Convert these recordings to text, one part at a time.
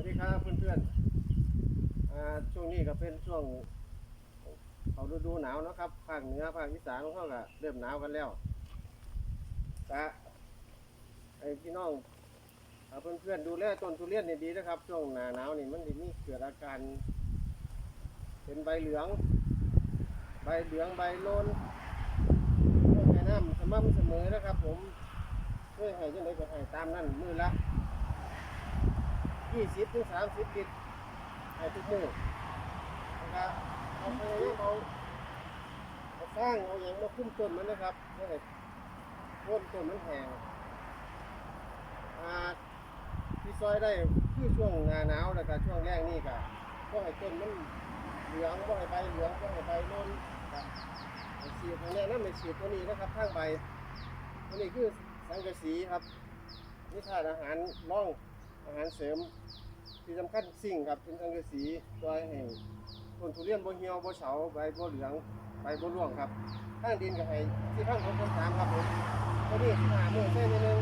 วัสดีครับเพื่อนๆอ่าช่วงนี้ก็เป็นช่วงเขาฤดูหนาวนะครับภาคเหนือภาคอีสานของเขาก็เริ่มหนาวกันแล้วกะไอพี่น้องเพื่อนๆดูแลต้นทุเรียนนี่ดีนะครับ ช่วงหนาหนาวนี่มันจะมีเกิดอาการ เป็นใบเหลือง ใบเหลืองใบโลนต้องให้น้ำสม่ำเสมอนะครับ ผมเพื่อให้จังไดก็ให้ตามนั้นมือละ ยี่สิบถึงสามสิบลิตรให้ทุกมือนะครับเอาไปเอาเอาสร้างเอาอย่างมาคุ้มต้นมันนะครับเพื่อให้ต้นต้นมันแห้งอ่าที่ซอยได้คือช่วงหน้าหนาวแล้วก็ช่วงแรกนี่ก็ก็ให้ต้นมันเหลืองก็ให้ใบเหลืองก็ให้ใบโน่นครับให้ฉีดอันนี้นั่นเป็นฉีดตัวนี้นะครับข้างใบตัวนี้คือสังกะสีครับนี่ทานอาหารร่อง อาหารเสริม ที่สำคัญสิ่งครับเป็นสังกะสีตัวให้ต้นทุเรียนบ่เหี่ยวบ่เฉาใบบ่เหลืองใบบ่ร่วงครับข้างดินก็ให้ที่ข้างของคนสามครับผมตัวนี้สิบห้ามือใช่ไหมนึง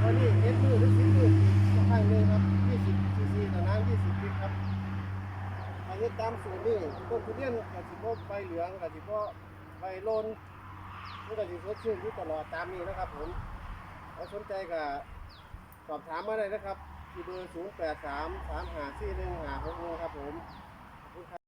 ตัวนี้เอ็ดมือหรือสิบมืออีกข้างหนึงครับยี่สิบซีซีต่อน้ำยี่สิบลิตรครับอันนี้ตามสูตรนี่ต้นทุเรียนกับสิบ่ใบเหลืองกับสิบ่ใบโลนมันก็สิสดชื่นอยู่ตลอดตามนี้นะครับผมถ้าสนใจก็ สอบถามมาได้นะครับที่เบอร์ 0 8 3 3 5 4 1 5 6 1ครับผม